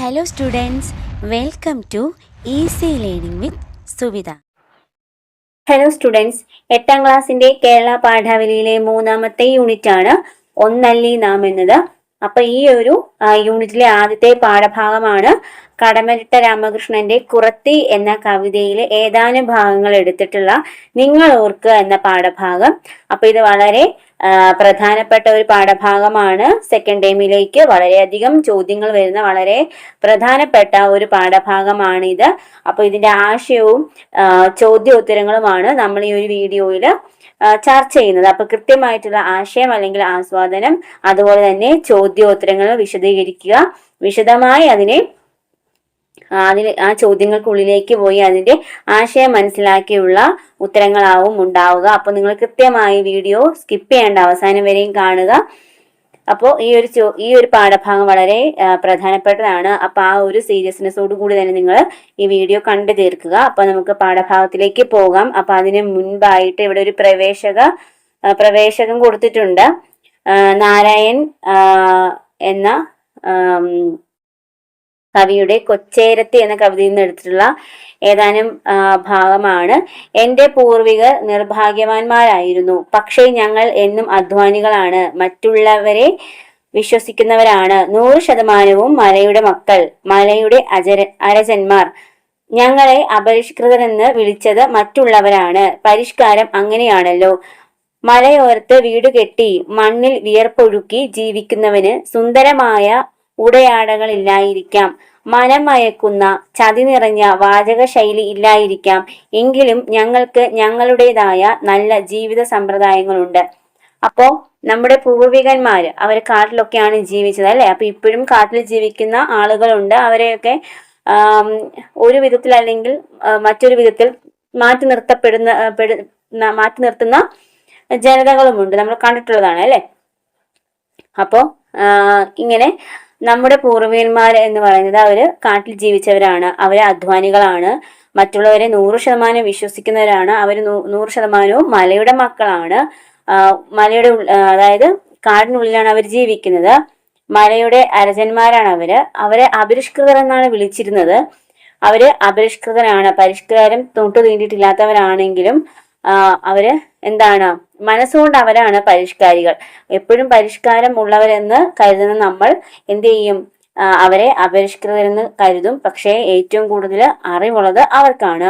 Hello students welcome to easy learning with Suvitha hello students എട്ടാം ക്ലാസ്സിന്റെ കേരള പാഠാവലിയിലെ മൂന്നാമത്തെ unit ആണ് ഒന്നല്ലി നാം എന്നത്. അപ്പൊ ഈ ഒരു യൂണിറ്റിലെ ആദ്യത്തെ പാഠഭാഗമാണ് കടമരിട്ട രാമകൃഷ്ണന്റെ കുറത്തി എന്ന കവിതയിലെ ഏതാനും ഭാഗങ്ങൾ എടുത്തിട്ടുള്ള നിങ്ങൾ ഓർക്കുക എന്ന പാഠഭാഗം. അപ്പൊ ഇത് വളരെ പ്രധാനപ്പെട്ട ഒരു പാഠഭാഗമാണ് സെക്കൻഡ് ടൈമിലേക്ക് വളരെയധികം ചോദ്യങ്ങൾ വരുന്ന വളരെ പ്രധാനപ്പെട്ട ഒരു പാഠഭാഗമാണ് അപ്പോൾ അപ്പൊ ഇതിന്റെ ആശയവും ചോദ്യോത്തരങ്ങളുമാണ് നമ്മൾ ഈ ഒരു വീഡിയോയിൽ ചർച്ച ചെയ്യുന്നത്. അപ്പൊ കൃത്യമായിട്ടുള്ള ആശയം അല്ലെങ്കിൽ ആസ്വാദനം അതുപോലെ തന്നെ ചോദ്യോത്തരങ്ങൾ വിശദീകരിക്കുക. വിശദമായി അതിനെ അതിന് ആ ചോദ്യങ്ങൾക്കുള്ളിലേക്ക് പോയി അതിന്റെ ആശയം മനസ്സിലാക്കിയുള്ള ഉത്തരങ്ങളാവും ഉണ്ടാവുക. അപ്പോൾ നിങ്ങൾ കൃത്യമായി വീഡിയോ സ്കിപ്പ് ചെയ്യേണ്ട അവസാനം വരെയും കാണുക. അപ്പോൾ ഈ ഒരു ഈ ഒരു പാഠഭാഗം വളരെ പ്രധാനപ്പെട്ടതാണ്. അപ്പോൾ ആ ഒരു സീരിയസ്നെസ്സോട് കൂടി തന്നെ നിങ്ങൾ ഈ വീഡിയോ കണ്ടു തീർക്കുക. അപ്പോൾ നമുക്ക് പാഠഭാഗത്തിലേക്ക് പോകാം. അപ്പൊ അതിന് മുൻപായിട്ട് ഇവിടെ ഒരു പ്രവേശക പ്രവേശകം കൊടുത്തിട്ടുണ്ട്. നാരായൺ എന്ന കവിയുടെ കൊച്ചേരത്തി എന്ന കവിതയിൽ നിന്ന് എടുത്തിട്ടുള്ള ഏതാനും ഭാഗമാണ്. എന്റെ പൂർവികർ നിർഭാഗ്യവാന്മാരായിരുന്നു. പക്ഷേ ഞങ്ങൾ എന്നും അധ്വാനികളാണ്. മറ്റുള്ളവരെ വിശ്വസിക്കുന്നവരാണ്. നൂറ് ശതമാനവും മലയുടെ മക്കൾ. മലയുടെ അജര അരജന്മാർ. ഞങ്ങളെ അപരിഷ്കൃതരെന്ന് വിളിച്ചത് മറ്റുള്ളവരാണ്. പരിഷ്കാരം അങ്ങനെയാണല്ലോ. മലയോരത്ത് വീട് കെട്ടി മണ്ണിൽ വിയർപ്പൊഴുക്കി ജീവിക്കുന്നവന് സുന്ദരമായ ഉടയാടകളില്ലായിരിക്കാം മനം മയക്കുന്ന ചതി നിറഞ്ഞ വാചക ശൈലി ഇല്ലായിരിക്കാം. എങ്കിലും ഞങ്ങൾക്ക് ഞങ്ങളുടേതായ നല്ല ജീവിത സമ്പ്രദായങ്ങളുണ്ട്. അപ്പോ നമ്മുടെ പൂർവികന്മാര് അവർ കാട്ടിലൊക്കെയാണ് ജീവിച്ചത് അല്ലെ? അപ്പൊ ഇപ്പോഴും കാട്ടിൽ ജീവിക്കുന്ന ആളുകളുണ്ട്. അവരെയൊക്കെ ഒരു വിധത്തിൽ അല്ലെങ്കിൽ മറ്റൊരു വിധത്തിൽ മാറ്റി നിർത്തപ്പെടുന്ന മാറ്റി നിർത്തുന്ന ജനതകളുമുണ്ട്. നമ്മൾ കണ്ടിട്ടുള്ളതാണ് അല്ലെ? അപ്പോ ഇങ്ങനെ നമ്മുടെ പൂർവികന്മാർ എന്ന് പറയുന്നത് അവർ കാട്ടിൽ ജീവിച്ചവരാണ്. അവർ അധ്വാനികളാണ്. മറ്റുള്ളവരെ നൂറ് ശതമാനം വിശ്വസിക്കുന്നവരാണ്. അവർ നൂറ് ശതമാനവും മലയുടെ മക്കളാണ്. മലയുടെ അതായത് കാടിനുള്ളിലാണ് അവർ ജീവിക്കുന്നത്. മലയുടെ അരജന്മാരാണ് അവർ. അവരെ അപരിഷ്കൃതർ എന്നാണ് വിളിച്ചിരുന്നത്. അവർ അപരിഷ്കൃതരാണ്. പരിഷ്കാരം തൊട്ടു തീണ്ടിയിട്ടില്ലാത്തവരാണെങ്കിലും അവർ എന്താണ് മനസ്സുകൊണ്ട് അവരാണ് പരിഷ്കാരികൾ. എപ്പോഴും പരിഷ്കാരം ഉള്ളവരെന്ന് കരുതുന്ന നമ്മൾ എന്ത് ചെയ്യും? അവരെ അപരിഷ്കൃതരെന്ന് കരുതും. പക്ഷേ ഏറ്റവും കൂടുതൽ അറിവുള്ളത് അവർക്കാണ്.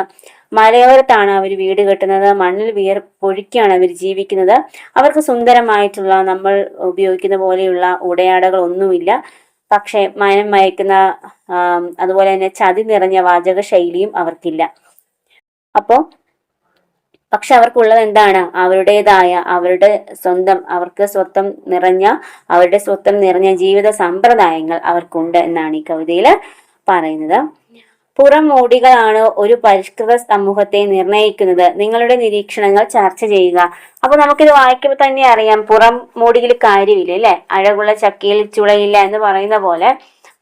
മലയോരത്താണ് അവർ വീട് കെട്ടുന്നത്. മണ്ണിൽ വിയർ പൊഴിക്കാണ് അവർ ജീവിക്കുന്നത്. അവർക്ക് സുന്ദരമായിട്ടുള്ള നമ്മൾ ഉപയോഗിക്കുന്ന പോലെയുള്ള ഉടയാടകൾ ഒന്നുമില്ല പക്ഷേ മനം മയക്കുന്ന അതുപോലെ തന്നെ ചതി നിറഞ്ഞ വാചക ശൈലിയും അവർക്കില്ല. അപ്പോൾ പക്ഷെ അവർക്കുള്ളത് എന്താണ്? അവരുടേതായ അവരുടെ സ്വന്തം അവർക്ക് സ്വത്തം നിറഞ്ഞ അവരുടെ സ്വത്തം നിറഞ്ഞ ജീവിത സമ്പ്രദായങ്ങൾ അവർക്കുണ്ട് എന്നാണ് ഈ കവിതയിൽ പറയുന്നത്. പുറം മോടികളാണ് ഒരു പരിഷ്കൃത സമൂഹത്തെ നിർണയിക്കുന്നത്. നിങ്ങളുടെ നിരീക്ഷണങ്ങൾ ചർച്ച ചെയ്യുക. അപ്പൊ നമുക്കിത് വായിക്കുമ്പോൾ തന്നെ അറിയാം പുറം മോടിയിൽ കാര്യമില്ല അല്ലെ? അഴകുള്ള ചക്കയിൽ ചുളയില്ല എന്ന് പറയുന്ന പോലെ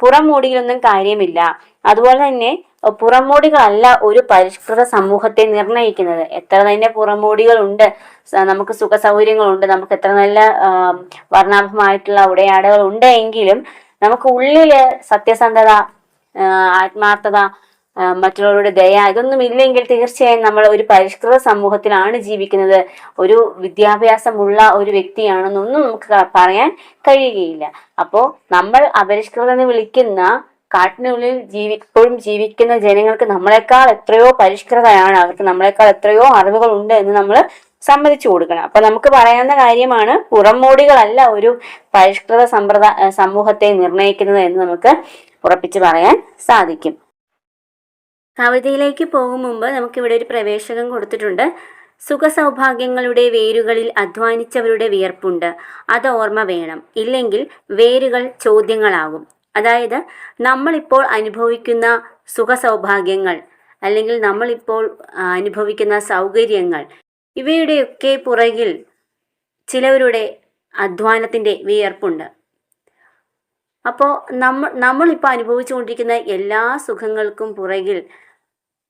പുറം മോടിയിലൊന്നും കാര്യമില്ല. അതുപോലെ തന്നെ പുറമോടികളല്ല ഒരു പരിഷ്കൃത സമൂഹത്തെ നിർണയിക്കുന്നത്. എത്ര തന്നെ പുറമോടികളുണ്ട് ഉണ്ട് നമുക്ക് സുഖ സൗകര്യങ്ങളുണ്ട് നമുക്ക് എത്ര നല്ല വർണാഭമായിട്ടുള്ള ഉടയാടകൾ ഉണ്ട് എങ്കിലും നമുക്ക് ഉള്ളിൽ സത്യസന്ധത ആത്മാർത്ഥത മറ്റുള്ളവരുടെ ദയ ഇതൊന്നും ഇല്ലെങ്കിൽ തീർച്ചയായും നമ്മൾ ഒരു പരിഷ്കൃത സമൂഹത്തിലാണ് ജീവിക്കുന്നത്. ഒരു വിദ്യാഭ്യാസമുള്ള ഒരു വ്യക്തിയാണെന്നൊന്നും നമുക്ക് പറയാൻ കഴിയുകയില്ല. അപ്പോൾ നമ്മൾ അപരിഷ്കൃതം എന്ന് വിളിക്കുന്ന കാട്ടിനുള്ളിൽ ജീവി ഇപ്പോഴും ജീവിക്കുന്ന ജനങ്ങൾക്ക് നമ്മളെക്കാൾ എത്രയോ പരിഷ്കൃതയാണ്. അവർക്ക് നമ്മളെക്കാൾ എത്രയോ അറിവുകൾ ഉണ്ട് എന്ന് നമ്മൾ സമ്മതിച്ചു കൊടുക്കണം. അപ്പൊ നമുക്ക് പറയാവുന്ന കാര്യമാണ് പുറമോടികളല്ല ഒരു പരിഷ്കൃത സമ്പ്രദായ സമൂഹത്തെ നിർണയിക്കുന്നത് എന്ന് നമുക്ക് ഉറപ്പിച്ച് പറയാൻ സാധിക്കും. കവിതയിലേക്ക് പോകും മുമ്പ് നമുക്കിവിടെ ഒരു പ്രവേശകം കൊടുത്തിട്ടുണ്ട്. സുഖസൗഭാഗ്യങ്ങളുടെ വേരുകളിൽ അധ്വാനിച്ചവരുടെ വിയർപ്പുണ്ട്. അത് ഓർമ്മ വേണം. ഇല്ലെങ്കിൽ വേരുകൾ ചോദ്യങ്ങളാകും. അതായത് നമ്മളിപ്പോൾ അനുഭവിക്കുന്ന സുഖ സൗഭാഗ്യങ്ങൾ അല്ലെങ്കിൽ നമ്മളിപ്പോൾ അനുഭവിക്കുന്ന സൗകര്യങ്ങൾ ഇവയുടെയൊക്കെ പുറകിൽ ചിലവരുടെ അധ്വാനത്തിന്റെ വിയർപ്പുണ്ട്. അപ്പോൾ നമ്മൾ നമ്മളിപ്പോൾ അനുഭവിച്ചുകൊണ്ടിരിക്കുന്ന എല്ലാ സുഖങ്ങൾക്കും പുറകിൽ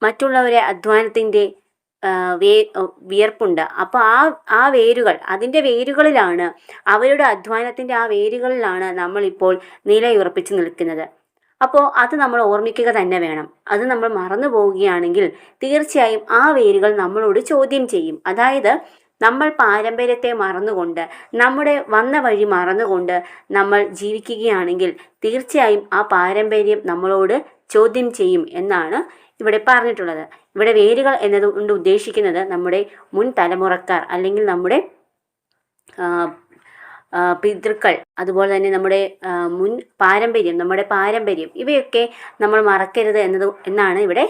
മറ്റുള്ളവരെ അധ്വാനത്തിന്റെ വേ വിയർപ്പുണ്ട്. അപ്പോൾ ആ ആ വേരുകൾ അതിന്റെ വേരുകളിലാണ് അവരുടെ അധ്വാനത്തിന്റെ ആ വേരുകളിലാണ് നമ്മളിപ്പോൾ നിലയുറപ്പിച്ച് നിൽക്കുന്നത്. അപ്പോൾ അത് നമ്മൾ ഓർമ്മിക്കുക തന്നെ വേണം. അത് നമ്മൾ മറന്നു പോവുകയാണെങ്കിൽ തീർച്ചയായും ആ വേരുകൾ നമ്മളോട് ചോദ്യം ചെയ്യും. അതായത് നമ്മൾ പാരമ്പര്യത്തെ മറന്നുകൊണ്ട് നമ്മുടെ വന്ന വഴി മറന്നുകൊണ്ട് നമ്മൾ ജീവിക്കുകയാണെങ്കിൽ തീർച്ചയായും ആ പാരമ്പര്യം നമ്മളോട് ചോദ്യം ചെയ്യും എന്നാണ് ഇവിടെ പറഞ്ഞിട്ടുള്ളത്. ഇവിടെ വേരുകൾ എന്നതുകൊണ്ട് ഉദ്ദേശിക്കുന്നത് നമ്മുടെ മുൻ തലമുറക്കാർ അല്ലെങ്കിൽ നമ്മുടെ പിതൃക്കൾ അതുപോലെ തന്നെ നമ്മുടെ മുൻ പാരമ്പര്യം നമ്മുടെ പാരമ്പര്യം ഇവയൊക്കെ നമ്മൾ മറക്കരുത് എന്നത് എന്നാണ് ഇവിടെ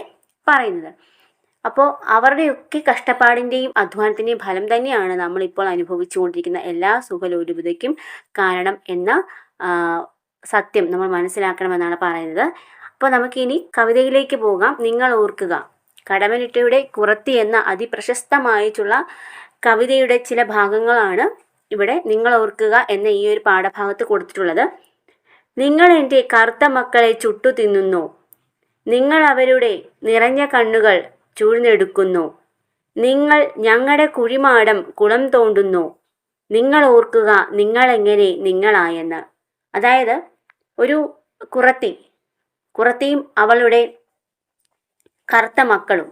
പറയുന്നത്. അപ്പോൾ അവരുടെയൊക്കെ കഷ്ടപ്പാടിന്റെയും അധ്വാനത്തിന്റെയും ഫലം തന്നെയാണ് നമ്മളിപ്പോൾ അനുഭവിച്ചുകൊണ്ടിരിക്കുന്ന എല്ലാ സുഖലോലുപതയ്ക്കും കാരണം എന്ന സത്യം നമ്മൾ മനസ്സിലാക്കണമെന്നാണ് പറയുന്നത്. അപ്പോൾ നമുക്കിനി കവിതയിലേക്ക് പോകാം. നിങ്ങൾ ഓർക്കുക. കടമനിട്ടയുടെ കുറത്തി എന്ന അതിപ്രശസ്തമായിട്ടുള്ള കവിതയുടെ ചില ഭാഗങ്ങളാണ് ഇവിടെ നിങ്ങൾ ഓർക്കുക എന്ന ഈ ഒരു പാഠഭാഗത്ത് കൊടുത്തിട്ടുള്ളത്. നിങ്ങൾ എന്റെ കറുത്ത മക്കളെ ചുട്ടു തിന്നുന്നു നിങ്ങൾ അവരുടെ നിറഞ്ഞ കണ്ണുകൾ ചൂഴ്ന്നെടുക്കുന്നു. നിങ്ങൾ ഞങ്ങളുടെ കുഴിമാടം കുളം തോണ്ടുന്നു. നിങ്ങൾ ഓർക്കുക നിങ്ങളെങ്ങനെ നിങ്ങളായെന്ന്. അതായത് ഒരു കുറത്തി കുറത്തിയും അവളുടെ കറുത്ത മക്കളും.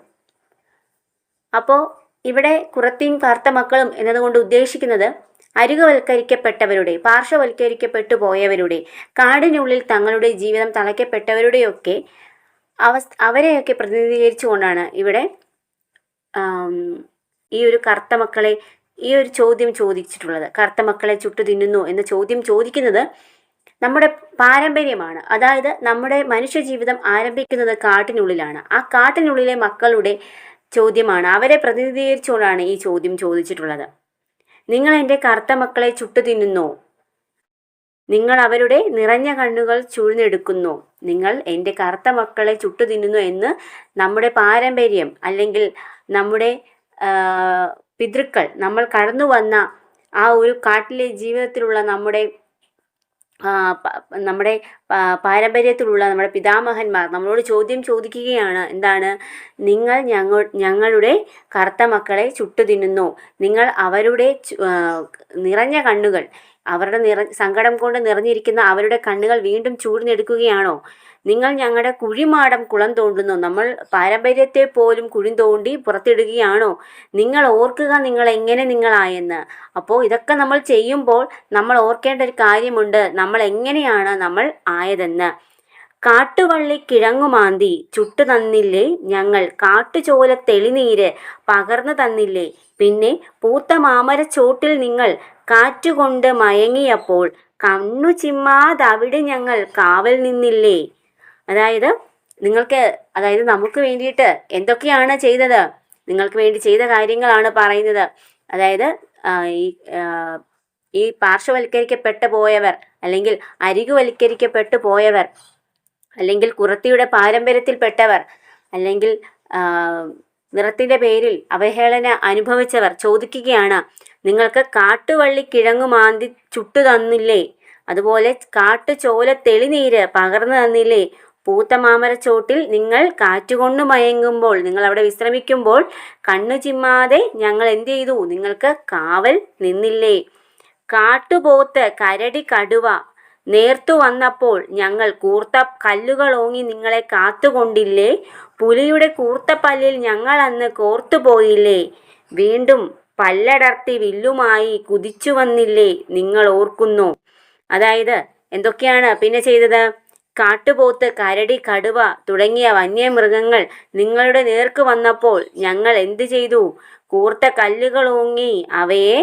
അപ്പോൾ ഇവിടെ കുറത്തിയും കറുത്ത മക്കളും എന്നതുകൊണ്ട് ഉദ്ദേശിക്കുന്നത് അരികവൽക്കരിക്കപ്പെട്ടവരുടെ പാർശ്വവൽക്കരിക്കപ്പെട്ടു പോയവരുടെ കാടിനുള്ളിൽ തങ്ങളുടെ ജീവിതം തളയ്ക്കപ്പെട്ടവരുടെയൊക്കെ അവസ്ഥ അവരെയൊക്കെ പ്രതിനിധീകരിച്ചുകൊണ്ടാണ് ഇവിടെ ഈ ഒരു കറുത്ത മക്കളെ ഈ ഒരു ചോദ്യം ചോദിച്ചിട്ടുള്ളത്. കറുത്ത മക്കളെ ചുട്ടു തിന്നുന്നു എന്ന ചോദ്യം ചോദിക്കുന്നത് നമ്മുടെ പാരമ്പര്യമാണ്. അതായത് നമ്മുടെ മനുഷ്യ ജീവിതം ആരംഭിക്കുന്നത് കാട്ടിനുള്ളിലാണ്. ആ കാട്ടിനുള്ളിലെ മക്കളുടെ ചോദ്യമാണ്. അവരെ പ്രതിനിധീകരിച്ചുകൊണ്ടാണ് ഈ ചോദ്യം ചോദിച്ചിട്ടുള്ളത്. നിങ്ങൾ എന്റെ കറുത്ത മക്കളെ ചുട്ടു തിന്നുന്നു നിങ്ങൾ അവരുടെ നിറഞ്ഞ കണ്ണുകൾ ചൂഴ്ന്നെടുക്കുന്നു. നിങ്ങൾ എന്റെ കറുത്ത മക്കളെ ചുട്ടു തിന്നുന്നു എന്ന് നമ്മുടെ പാരമ്പര്യം അല്ലെങ്കിൽ നമ്മുടെ പിതൃക്കൾ നമ്മൾ കടന്നു വന്ന ആ ഒരു കാട്ടിലെ ജീവിതത്തിലുള്ള നമ്മുടെ നമ്മുടെ പാരമ്പര്യത്തിലുള്ള നമ്മുടെ പിതാമഹന്മാർ നമ്മളോട് ചോദ്യം ചോദിക്കുകയാണ്. എന്താണ്? നിങ്ങൾ ഞങ്ങൾ ഞങ്ങളുടെ കറുത്ത മക്കളെ ചുട്ടു തിന്നുന്നു നിങ്ങൾ അവരുടെ നിറഞ്ഞ കണ്ണുകൾ അവരുടെ നിറ സങ്കടം കൊണ്ട് നിറഞ്ഞിരിക്കുന്ന അവരുടെ കണ്ണുകൾ വീണ്ടും ചൂടിനെടുക്കുകയാണോ? നിങ്ങൾ ഞങ്ങളുടെ കുഴിമാടം കുളം തോണ്ടുന്നു. നമ്മൾ പാരമ്പര്യത്തെ പോലും കുഴി തോണ്ടി പുറത്തിടുകയാണോ? നിങ്ങൾ ഓർക്കുക നിങ്ങൾ എങ്ങനെ നിങ്ങളായെന്ന്. അപ്പോൾ ഇതൊക്കെ നമ്മൾ ചെയ്യുമ്പോൾ നമ്മൾ ഓർക്കേണ്ട ഒരു കാര്യമുണ്ട്. നമ്മൾ എങ്ങനെയാണ് നമ്മൾ ആയതെന്ന്. കാട്ടുവള്ളി കിഴങ്ങുമാന്തി ചുട്ടു തന്നില്ലേ ഞങ്ങൾ. കാട്ടുചോല തെളിനീര് പകർന്നു തന്നില്ലേ. പിന്നെ പൂത്ത മാമരച്ചോട്ടിൽ നിങ്ങൾ കാറ്റുകൊണ്ട് മയങ്ങിയപ്പോൾ കണ്ണു ചിമ്മാതവിടെ ഞങ്ങൾ കാവൽ നിന്നില്ലേ. അതായത് നിങ്ങൾക്ക് അതായത് നമുക്ക് വേണ്ടിയിട്ട് എന്തൊക്കെയാണ് ചെയ്തത്? നിങ്ങൾക്ക് വേണ്ടി ചെയ്ത കാര്യങ്ങളാണ് പറയുന്നത്. അതായത് ഈ ഈ പാർശ്വവൽക്കരിക്കപ്പെട്ടു പോയവർ അല്ലെങ്കിൽ അരികുവൽക്കരിക്കപ്പെട്ടു പോയവർ അല്ലെങ്കിൽ കുറത്തിയുടെ പാരമ്പര്യത്തിൽപ്പെട്ടവർ അല്ലെങ്കിൽ നിറത്തിന്റെ പേരിൽ അവഹേളന അനുഭവിച്ചവർ ചോദിക്കുകയാണ് നിങ്ങൾക്ക് കാട്ടുവള്ളി കിഴങ്ങു മാന്തി ചുട്ടു തന്നില്ലേ? അതുപോലെ കാട്ടുചോല തെളിനീര് പകർന്നു തന്നില്ലേ? പൂത്ത മാമരച്ചോട്ടിൽ നിങ്ങൾ കാറ്റുകൊണ്ട് മയങ്ങുമ്പോൾ നിങ്ങൾ അവിടെ വിശ്രമിക്കുമ്പോൾ കണ്ണു ചിമ്മാതെ ഞങ്ങൾ എന്ത് ചെയ്തു? നിങ്ങൾക്ക് കാവൽ നിന്നില്ലേ? കാട്ടുപോത്ത് കരടി കടുവ നേർത്തു വന്നപ്പോൾ ഞങ്ങൾ കൂർത്ത കല്ലുകൾ ഓങ്ങി നിങ്ങളെ കാത്തുകൊണ്ടില്ലേ? പുലിയുടെ കൂർത്ത പല്ലിൽ ഞങ്ങൾ അന്ന് കോർത്തുപോയില്ലേ വീണ്ടും പല്ലടർത്തി വില്ലുമായി കുതിച്ചു വന്നില്ലേ? നിങ്ങൾ ഓർക്കുന്നു. അതായത് എന്തൊക്കെയാണ് പിന്നെ ചെയ്തത്? കാട്ടുപോത്ത് കരടി കടുവ തുടങ്ങിയ വന്യമൃഗങ്ങൾ നിങ്ങളുടെ നേർക്ക് വന്നപ്പോൾ ഞങ്ങൾ എന്ത് ചെയ്തു? കൂർത്ത കല്ലുകൾ ഓങ്ങി അവയെ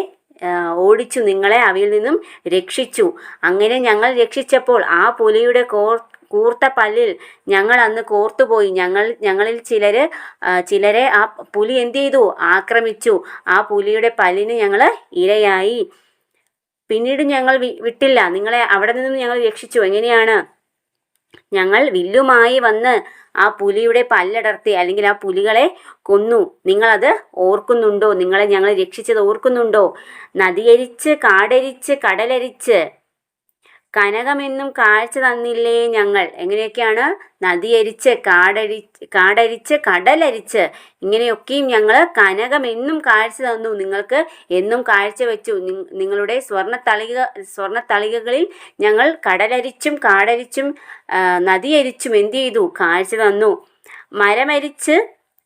ഓടിച്ചു നിങ്ങളെ അവയിൽ നിന്നും രക്ഷിച്ചു. അങ്ങനെ ഞങ്ങൾ രക്ഷിച്ചപ്പോൾ ആ പുലിയുടെ കോർ കൂർത്ത പല്ലിൽ ഞങ്ങൾ അന്ന് കോർത്തുപോയി. ഞങ്ങൾ ഞങ്ങളിൽ ചിലർ ചിലരെ ആ പുലി എന്ത് ചെയ്തു? ആക്രമിച്ചു. ആ പുലിയുടെ പല്ലിന് ഞങ്ങൾ ഇരയായി. പിന്നീട് ഞങ്ങൾ വിട്ടില്ല. നിങ്ങളെ അവിടെ നിന്നും ഞങ്ങൾ രക്ഷിച്ചു. എങ്ങനെയാണ്? ഞങ്ങൾ വില്ലുമായി വന്ന് ആ പുലിയുടെ പല്ലടർത്തി അല്ലെങ്കിൽ ആ പുലികളെ കൊന്നു. നിങ്ങളത് ഓർക്കുന്നുണ്ടോ? നിങ്ങളെ ഞങ്ങൾ രക്ഷിച്ചത് ഓർക്കുന്നുണ്ടോ? നദിയരിച്ച് കാടരിച്ച് കടലരിച്ച് കനകമെന്നും കാഴ്ച തന്നില്ലേ ഞങ്ങൾ. എങ്ങനെയൊക്കെയാണ്? നദിയരിച്ച് കാടരി കാടരിച്ച് കടലരിച്ച് ഇങ്ങനെയൊക്കെയും ഞങ്ങൾ കനകമെന്നും കാഴ്ച തന്നു. നിങ്ങൾക്ക് എന്നും കാഴ്ച വെച്ചു. നിങ്ങളുടെ സ്വർണ തളിക സ്വർണ തളികകളിൽ ഞങ്ങൾ കടലരിച്ചും കാടരിച്ചും നദിയരിച്ചും എന്ത് ചെയ്തു? കാഴ്ച തന്നു. മരമരിച്ച്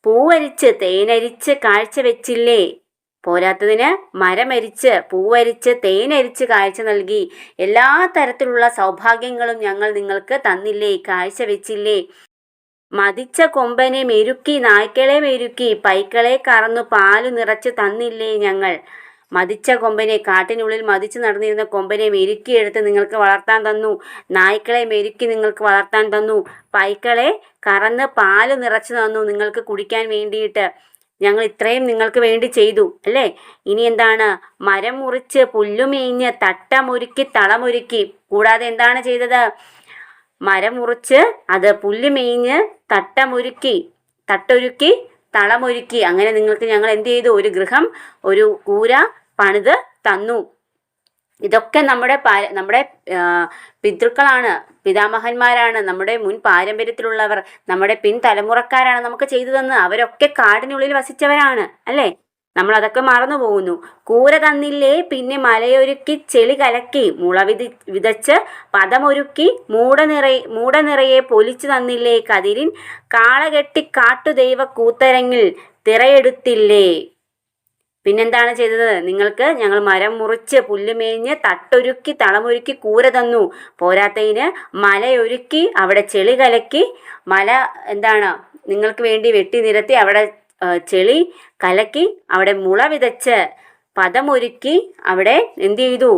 പൂവരിച്ച് തേനരിച്ച് കാഴ്ച വെച്ചില്ലേ? പോരാത്തതിന് മരമരിച്ച് പൂവരിച്ച് തേനരിച്ച് കാഴ്ച നൽകി. എല്ലാ തരത്തിലുള്ള സൗഭാഗ്യങ്ങളും ഞങ്ങൾ നിങ്ങൾക്ക് തന്നില്ലേ? കാഴ്ച വെച്ചില്ലേ? മതിച്ച കൊമ്പനെ മെരുക്കി നായ്ക്കളെ മെരുക്കി പൈക്കളെ കറന്നു പാൽ നിറച്ച് തന്നില്ലേ ഞങ്ങൾ? മതിച്ച കൊമ്പനെ കാട്ടിനുള്ളിൽ മതിച്ചു നടന്നിരുന്ന കൊമ്പനെ മെരുക്കിയെടുത്ത് നിങ്ങൾക്ക് വളർത്താൻ തന്നു. നായ്ക്കളെ മെരുക്കി നിങ്ങൾക്ക് വളർത്താൻ തന്നു. പൈക്കളെ കറന്ന് പാൽ നിറച്ചു തന്നു നിങ്ങൾക്ക് കുടിക്കാൻ വേണ്ടിയിട്ട്. ഞങ്ങൾ ഇത്രയും നിങ്ങൾക്ക് വേണ്ടി ചെയ്തു അല്ലേ? ഇനി എന്താണ്? മരം മുറിച്ച് പുല്ലുമേഞ്ഞ് തട്ടമൊരുക്കി തളമൊരുക്കി. കൂടാതെ എന്താണ് ചെയ്തത്? മരം മുറിച്ച് അത് പുല്ല് മേഞ്ഞ് തട്ടമൊരുക്കി തട്ടൊരുക്കി തളമൊരുക്കി. അങ്ങനെ നിങ്ങൾക്ക് ഞങ്ങൾ എന്ത് ചെയ്തു? ഒരു ഗൃഹം ഒരു കൂര പണിത് തന്നു. ഇതൊക്കെ നമ്മുടെ നമ്മുടെ പിതൃക്കളാണ് പിതാമഹന്മാരാണ്. നമ്മുടെ മുൻ പാരമ്പര്യത്തിലുള്ളവർ നമ്മുടെ പിൻതലമുറക്കാരാണ് നമുക്ക് ചെയ്തു തന്ന് അവരൊക്കെ കാടിനുള്ളിൽ വസിച്ചവരാണ് അല്ലേ? നമ്മൾ അതൊക്കെ മറന്നു പോകുന്നു. കൂര തന്നില്ലേ? പിന്നെ മലയൊരുക്കി ചെളി കലക്കി മുള വിതി വിതച്ച് പദമൊരുക്കി മൂട നിറയെ പൊലിച്ചു തന്നില്ലേ കതിരിൻ? കാളകെട്ടി കാട്ടുദൈവ കൂത്തരങ്ങിൽ തിറയെടുത്തില്ലേ? പിന്നെന്താണ് ചെയ്തത്? നിങ്ങൾക്ക് ഞങ്ങൾ മരം മുറിച്ച് പുല്ലുമേഞ്ഞ് തട്ടൊരുക്കി തളമൊരുക്കി കൂര തന്നു. പോരാത്തതിന് മലയൊരുക്കി അവിടെ ചെളി കലക്കി മല എന്താണ് നിങ്ങൾക്ക് വേണ്ടി വെട്ടി നിരത്തി അവിടെ ചെളി കലക്കി അവിടെ മുള വിതച്ച് പദമൊരുക്കി അവിടെ എന്ത് ചെയ്തു?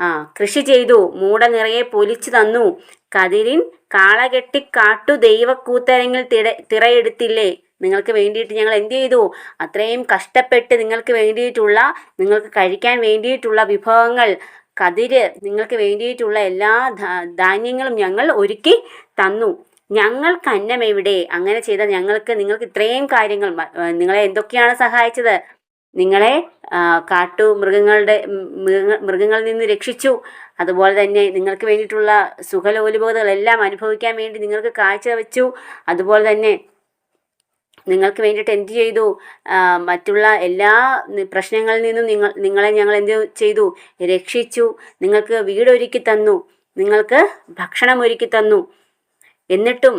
ആ കൃഷി ചെയ്തു. മൂട നിറയെ പൊലിച്ചു തന്നു. കതിരിൻ കാളകെട്ടി കാട്ടു ദൈവക്കൂത്തരങ്ങൾ തിട തിറയെടുത്തില്ലേ? നിങ്ങൾക്ക് വേണ്ടിയിട്ട് ഞങ്ങൾ എന്ത് ചെയ്തു? അത്രയും കഷ്ടപ്പെട്ട് നിങ്ങൾക്ക് വേണ്ടിയിട്ടുള്ള നിങ്ങൾക്ക് കഴിക്കാൻ വേണ്ടിയിട്ടുള്ള വിഭവങ്ങൾ കതിര് നിങ്ങൾക്ക് വേണ്ടിയിട്ടുള്ള എല്ലാ ധാന്യങ്ങളും ഞങ്ങൾ ഒരുക്കി തന്നു. ഞങ്ങൾക്ക് അന്നം എവിടെ? അങ്ങനെ ചെയ്ത ഞങ്ങൾക്ക് നിങ്ങൾക്ക് ഇത്രയും കാര്യങ്ങൾ നിങ്ങളെ എന്തൊക്കെയാണ് സഹായിച്ചത്? നിങ്ങളെ കാട്ടു മൃഗങ്ങളുടെ മൃഗങ്ങളിൽ നിന്ന് രക്ഷിച്ചു. അതുപോലെ തന്നെ നിങ്ങൾക്ക് വേണ്ടിയിട്ടുള്ള സുഖലോലുപതകളെല്ലാം അനുഭവിക്കാൻ വേണ്ടി നിങ്ങൾക്ക് കാഴ്ച വെച്ചു അതുപോലെ തന്നെ നിങ്ങൾക്ക് വേണ്ടിയിട്ട് എന്ത് ചെയ്തു? മറ്റുള്ള എല്ലാ പ്രശ്നങ്ങളിൽ നിന്നും നിങ്ങൾ നിങ്ങളെ ഞങ്ങൾ എന്ത് ചെയ്തു? രക്ഷിച്ചു. നിങ്ങൾക്ക് വീടൊരുക്കി തന്നു. നിങ്ങൾക്ക് ഭക്ഷണം ഒരുക്കി തന്നു. എന്നിട്ടും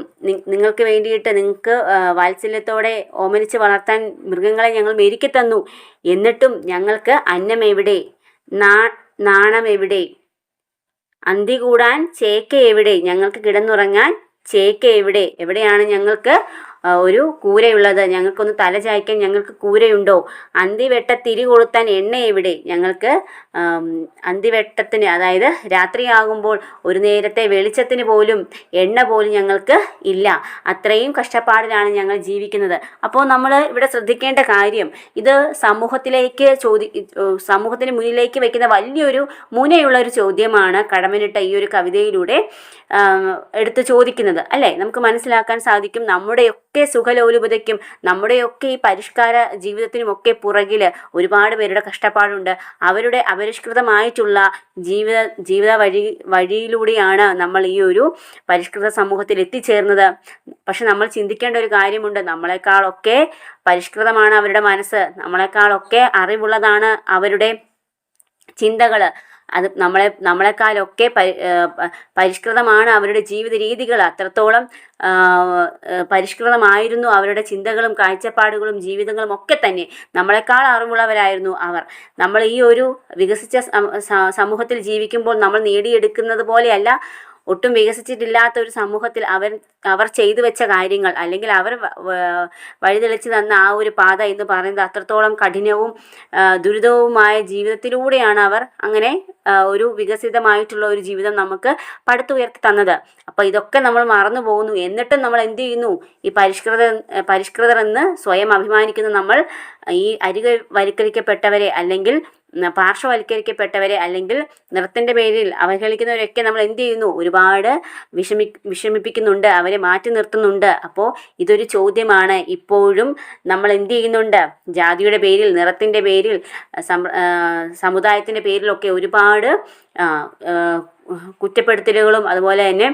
നിങ്ങൾക്ക് വേണ്ടിയിട്ട് നിങ്ങൾക്ക് വാത്സല്യത്തോടെ ഓമനിച്ച് വളർത്താൻ മൃഗങ്ങളെ ഞങ്ങൾ മെരുക്കി തന്നു. എന്നിട്ടും ഞങ്ങൾക്ക് അന്നം എവിടെ? നാ നാണം എവിടെ? അന്തി കൂടാൻ ചേക്ക എവിടെ? ഞങ്ങൾക്ക് കിടന്നുറങ്ങാൻ ചേക്ക എവിടെ? എവിടെയാണ് ഞങ്ങൾക്ക് ഒരു കൂരയുള്ളത്. ഞങ്ങൾക്കൊന്ന് തല ചായ്ക്കാൻ ഞങ്ങൾക്ക് കൂരയുണ്ടോ? അന്തിവെട്ട തിരി കൊളുത്താൻ എണ്ണ എവിടെ? ഞങ്ങൾക്ക് അന്തിവെട്ടത്തിന് അതായത് രാത്രിയാകുമ്പോൾ ഒരു നേരത്തെ വെളിച്ചത്തിന് പോലും എണ്ണ പോലും ഞങ്ങൾക്ക് ഇല്ല. അത്രയും കഷ്ടപ്പാടിലാണ് ഞങ്ങൾ ജീവിക്കുന്നത്. അപ്പോൾ നമ്മൾ ഇവിടെ ശ്രദ്ധിക്കേണ്ട കാര്യം ഇത് സമൂഹത്തിലേക്ക് ചോദി സമൂഹത്തിന് മുന്നിലേക്ക് വയ്ക്കുന്ന വലിയൊരു മുനയുള്ള ഒരു ചോദ്യമാണ് കടമനിട്ട ഈ ഒരു കവിതയിലൂടെ എടുത്ത് ചോദിക്കുന്നത്. അല്ലേ? നമുക്ക് മനസ്സിലാക്കാൻ സാധിക്കും നമ്മുടെയൊക്കെ സുഖലോലുപതയ്ക്കും. നമ്മുടെയൊക്കെ ഈ പരിഷ്കാര ജീവിതത്തിനുമൊക്കെ പുറകിൽ ഒരുപാട് പേരുടെ കഷ്ടപ്പാടുണ്ട്. അവരുടെ അപരിഷ്കൃതമായിട്ടുള്ള ജീവിത ജീവിത വഴി വഴിയിലൂടെയാണ് നമ്മൾ ഈ ഒരു പരിഷ്കൃത സമൂഹത്തിൽ എത്തിച്ചേർന്നത്. പക്ഷെ നമ്മൾ ചിന്തിക്കേണ്ട ഒരു കാര്യമുണ്ട്. നമ്മളെക്കാളൊക്കെ പരിഷ്കൃതമാണ് അവരുടെ മനസ്സ്. നമ്മളെക്കാളൊക്കെ അറിവുള്ളതാണ് അവരുടെ ചിന്തകൾ അത് നമ്മളെ നമ്മളെക്കാളൊക്കെ പരി പരിഷ്കൃതമാണ് അവരുടെ ജീവിത രീതികൾ അത്രത്തോളം പരിഷ്കൃതമായിരുന്നു അവരുടെ ചിന്തകളും കാഴ്ചപ്പാടുകളും ജീവിതങ്ങളും ഒക്കെ തന്നെ. നമ്മളെക്കാൾ അറിവുള്ളവരായിരുന്നു അവർ. നമ്മൾ ഈ ഒരു വികസിച്ച സമൂഹത്തിൽ ജീവിക്കുമ്പോൾ നമ്മൾ നേടിയെടുക്കുന്നത് പോലെയല്ല ഒട്ടും വികസിച്ചിട്ടില്ലാത്ത ഒരു സമൂഹത്തിൽ അവർ അവർ ചെയ്തു വെച്ച കാര്യങ്ങൾ അല്ലെങ്കിൽ അവർ വഴിതെളിച്ച് തന്ന ആ ഒരു പാത എന്ന് പറയുന്നത് അത്രത്തോളം കഠിനവും ദുരിതവുമായ ജീവിതത്തിലൂടെയാണ് അവർ അങ്ങനെ ഒരു വികസിതമായിട്ടുള്ള ഒരു ജീവിതം നമുക്ക് പടുത്തുയർത്തി തന്നത്. അപ്പോൾ ഇതൊക്കെ നമ്മൾ മറന്നു പോകുന്നു. എന്നിട്ടും നമ്മൾ എന്ത് ചെയ്യുന്നു? ഈ പരിഷ്കൃത പരിഷ്കൃതർ എന്ന് സ്വയം അഭിമാനിക്കുന്ന നമ്മൾ ഈ അരിക വരിക്കരിക്കപ്പെട്ടവരെ അല്ലെങ്കിൽ പാർശ്വവൽക്കരിക്കപ്പെട്ടവരെ അല്ലെങ്കിൽ നിറത്തിന്റെ പേരിൽ അവഹേളിക്കുന്നവരൊക്കെ നമ്മൾ എന്ത് ചെയ്യുന്നു? ഒരുപാട് വിഷമി വിഷമിപ്പിക്കുന്നുണ്ട് അവരെ മാറ്റി നിർത്തുന്നുണ്ട്. അപ്പോൾ ഇതൊരു ചോദ്യമാണ്. ഇപ്പോഴും നമ്മൾ എന്ത് ചെയ്യുന്നുണ്ട്? ജാതിയുടെ പേരിൽ നിറത്തിന്റെ പേരിൽ സമുദായത്തിന്റെ പേരിലൊക്കെ ഒരുപാട് കുറ്റപ്പെടുത്തലുകളും അതുപോലെ തന്നെ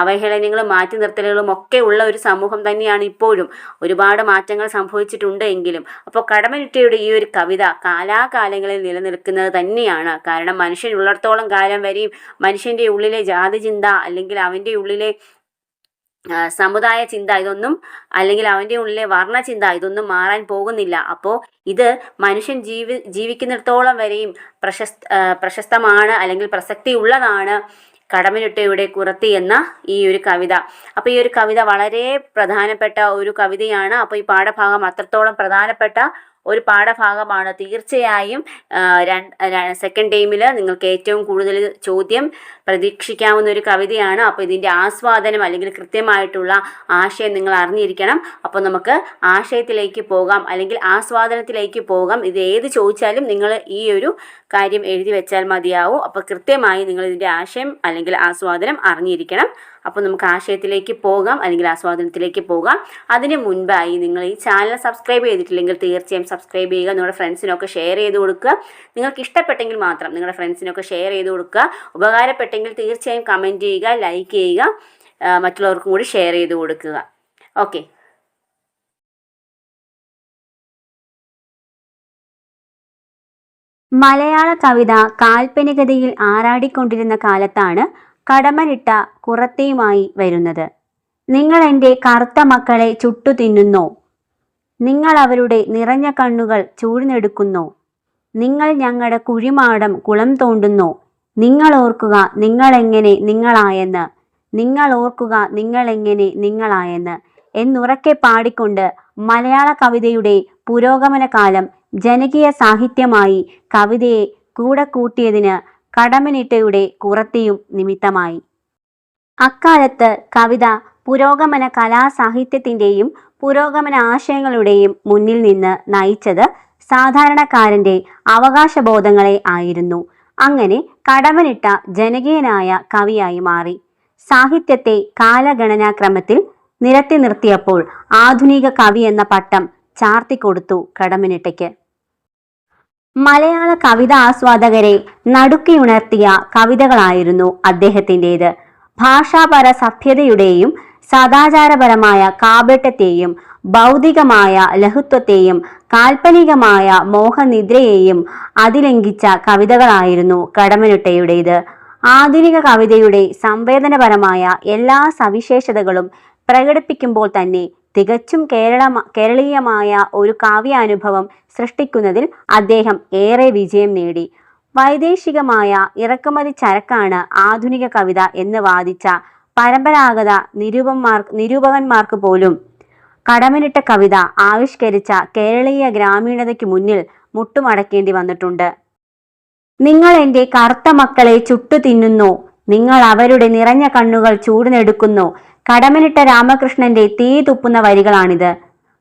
അവഹേളനങ്ങളും മാറ്റി നിർത്തലുകളും ഒക്കെ ഉള്ള ഒരു സമൂഹം തന്നെയാണ് ഇപ്പോഴും. ഒരുപാട് മാറ്റങ്ങൾ സംഭവിച്ചിട്ടുണ്ട് എങ്കിലും അപ്പോൾ കടമനിട്ടയുടെ ഈ ഒരു കവിത കാലാകാലങ്ങളിൽ നിലനിൽക്കുന്നത് തന്നെയാണ്. കാരണം മനുഷ്യൻ ഉള്ളിടത്തോളം കാലം വരെയും മനുഷ്യന്റെ ഉള്ളിലെ ജാതി ചിന്ത അല്ലെങ്കിൽ അവന്റെ ഉള്ളിലെ സമുദായ ചിന്ത ഇതൊന്നും അല്ലെങ്കിൽ അവന്റെ ഉള്ളിലെ വർണചിന്ത ഇതൊന്നും മാറാൻ പോകുന്നില്ല. അപ്പോൾ ഇത് മനുഷ്യൻ ജീവി ജീവിക്കുന്നിടത്തോളം വരെയും പ്രശസ്ത പ്രശസ്തമാണ് അല്ലെങ്കിൽ പ്രസക്തി ഉള്ളതാണ് കടമനിട്ടയുടെ കുറത്തി എന്ന ഈ ഒരു കവിത. അപ്പോൾ ഈ ഒരു കവിത വളരെ പ്രധാനപ്പെട്ട ഒരു കവിതയാണ്. അപ്പോൾ ഈ പാഠഭാഗം അത്രത്തോളം പ്രധാനപ്പെട്ട ഒരു പാഠഭാഗമാണ്. തീർച്ചയായും സെക്കൻഡ് ടൈമിൽ നിങ്ങൾക്ക് ഏറ്റവും കൂടുതൽ ചോദ്യം പ്രതീക്ഷിക്കാവുന്ന ഒരു കവിതയാണ്. അപ്പോൾ ഇതിന്റെ ആസ്വാദനം അല്ലെങ്കിൽ കൃത്യമായിട്ടുള്ള ആശയം നിങ്ങൾ അറിഞ്ഞിരിക്കണം. അപ്പോൾ നമുക്ക് ആശയത്തിലേക്ക് പോകാം. അല്ലെങ്കിൽ ആസ്വാദനത്തിലേക്ക് പോകാം. ഇത് ഏത് ചോദിച്ചാലും നിങ്ങൾ ഈ ഒരു കാര്യം എഴുതി വെച്ചാൽ മതിയാവും. അപ്പോൾ കൃത്യമായി നിങ്ങൾ ഇതിന്റെ ആശയം അല്ലെങ്കിൽ ആസ്വാദനം അറിഞ്ഞിരിക്കണം. അപ്പോൾ നമുക്ക് ആശയത്തിലേക്ക് പോകാം അല്ലെങ്കിൽ ആസ്വാദനത്തിലേക്ക് പോകാം. അതിന് മുൻപായി നിങ്ങൾ ഈ ചാനൽ സബ്സ്ക്രൈബ് ചെയ്തിട്ടില്ലെങ്കിൽ തീർച്ചയായും സബ്സ്ക്രൈബ് ചെയ്യുക നിങ്ങളുടെ ഫ്രണ്ട്സിനൊക്കെ ഷെയർ ചെയ്ത് കൊടുക്കുക. നിങ്ങൾക്ക് ഇഷ്ടപ്പെട്ടെങ്കിൽ മാത്രം നിങ്ങളുടെ ഫ്രണ്ട്സിനൊക്കെ ഷെയർ ചെയ്ത് കൊടുക്കുക. ഉപകാരപ്പെട്ടെങ്കിൽ തീർച്ചയായും കമന്റ് ചെയ്യുക ലൈക്ക് ചെയ്യുക മറ്റുള്ളവർക്കും കൂടി ഷെയർ ചെയ്ത് കൊടുക്കുക. ഓക്കെ. മലയാള കവിത കാൽപ്പനികതയിൽ ആറാടിക്കൊണ്ടിരുന്ന കാലത്താണ് കടമനിട്ട കുറത്തെയുമായി വരുന്നത്. നിങ്ങൾ എന്റെ കറുത്ത മക്കളെ ചുട്ടു തിന്നുന്നോ നിങ്ങൾ അവരുടെ നിറഞ്ഞ കണ്ണുകൾ ചൂഴ്ന്നെടുക്കുന്നോ. നിങ്ങൾ ഞങ്ങളുടെ കുഴിമാടം കുളം തോണ്ടുന്നോ. നിങ്ങൾ ഓർക്കുക നിങ്ങൾ എങ്ങനെ നിങ്ങളായെന്ന്. നിങ്ങൾ ഓർക്കുക നിങ്ങൾ എങ്ങനെ നിങ്ങളായെന്ന്. എന്നുറക്കെ പാടിക്കൊണ്ട് മലയാള കവിതയുടെ പുരോഗമന കാലം ജനകീയ സാഹിത്യമായി കവിതയെ കൂടെ കൂട്ടിയതിന് കടമനിട്ടയുടെ കുറത്തിയും നിമിത്തമായി. അക്കാലത്ത് കവിത പുരോഗമന കലാസാഹിത്യത്തിന്റെയും പുരോഗമന ആശയങ്ങളുടെയും മുന്നിൽ നിന്ന് നയിച്ചത് സാധാരണക്കാരന്റെ അവകാശബോധങ്ങളെ ആയിരുന്നു. അങ്ങനെ കടമനിട്ട ജനകീയനായ കവിയായി മാറി. സാഹിത്യത്തെ കാലഗണനാക്രമത്തിൽ നിരത്തി നിർത്തിയപ്പോൾ ആധുനിക കവി എന്ന പട്ടം ചാർത്തിക്കൊടുത്തു കടമനിട്ടയ്ക്ക്. മലയാള കവിത ആസ്വാദകരെ നടുക്കിയുണർത്തിയ കവിതകളായിരുന്നു അദ്ദേഹത്തിന്റെത്. ഭാഷാപര സഭ്യതയുടെയും സദാചാരപരമായ കാപട്യത്തെയും ഭൗതികമായ ലഹുത്വത്തെയും കാൽപ്പനികമായ മോഹനിദ്രയെയും അതിലംഘിച്ച കവിതകളായിരുന്നു കടമനുട്ടയുടേത്. ആധുനിക കവിതയുടെ സംവേദനപരമായ എല്ലാ സവിശേഷതകളും പ്രകടിപ്പിക്കുമ്പോൾ തന്നെ തികച്ചും കേരള കേരളീയമായ ഒരു കാവ്യാനുഭവം സൃഷ്ടിക്കുന്നതിൽ അദ്ദേഹം ഏറെ വിജയം നേടി. വൈദേശികമായ ഇറക്കുമതി ചരക്കാണ് ആധുനിക കവിത എന്ന് വാദിച്ച പരമ്പരാഗത നിരൂപന്മാർ നിരൂപകന്മാർക്ക് പോലും. കടമനിട്ട കവിത ആവിഷ്കരിച്ച കേരളീയ ഗ്രാമീണതയ്ക്ക് മുന്നിൽ മുട്ടുമടക്കേണ്ടി വന്നിട്ടുണ്ട്. നിങ്ങൾ എന്റെ കറുത്ത മക്കളെ ചുട്ടു തിന്നുന്നു നിങ്ങൾ അവരുടെ നിറഞ്ഞ കണ്ണുകൾ ചൂടിനെടുക്കുന്നു. കടമനിട്ട രാമകൃഷ്ണന്റെ തീ തുപ്പുന്ന വരികളാണിത്.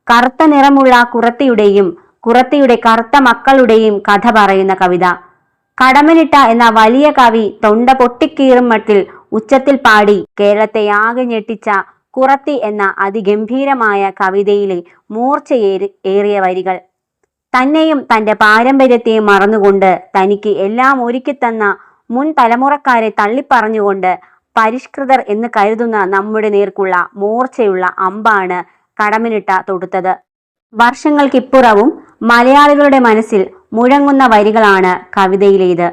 കറുത്ത നിറമുള്ള കുറത്തിയുടെയും കുറത്തിയുടെ കറുത്ത മക്കളുടെയും കഥ പറയുന്ന കവിത. കടമനിട്ട എന്ന വലിയ കവി തൊണ്ട പൊട്ടിക്കീറും മട്ടിൽ ഉച്ചത്തിൽ പാടി കേരളത്തെ ആകെ ഞെട്ടിച്ച കുറത്തി എന്ന അതിഗംഭീരമായ കവിതയിലെ മൂർച്ചയേറി ഏറിയ വരികൾ. തന്നെയും തന്റെ പാരമ്പര്യത്തെയും മറന്നുകൊണ്ട് തനിക്ക് എല്ലാം ഒരുക്കിത്തന്ന മുൻ തലമുറക്കാരെ തള്ളിപ്പറഞ്ഞുകൊണ്ട് പരിഷ്കൃതർ എന്ന് കരുതുന്ന നമ്മുടെ നേർക്കുള്ള മൂർച്ചയുള്ള അമ്പാണ് കടമിനിട്ട തൊടുത്തത്. വർഷങ്ങൾക്കിപ്പുറവും മലയാളികളുടെ മനസ്സിൽ മുഴങ്ങുന്ന വരികളാണ് കവിതയിലേത്.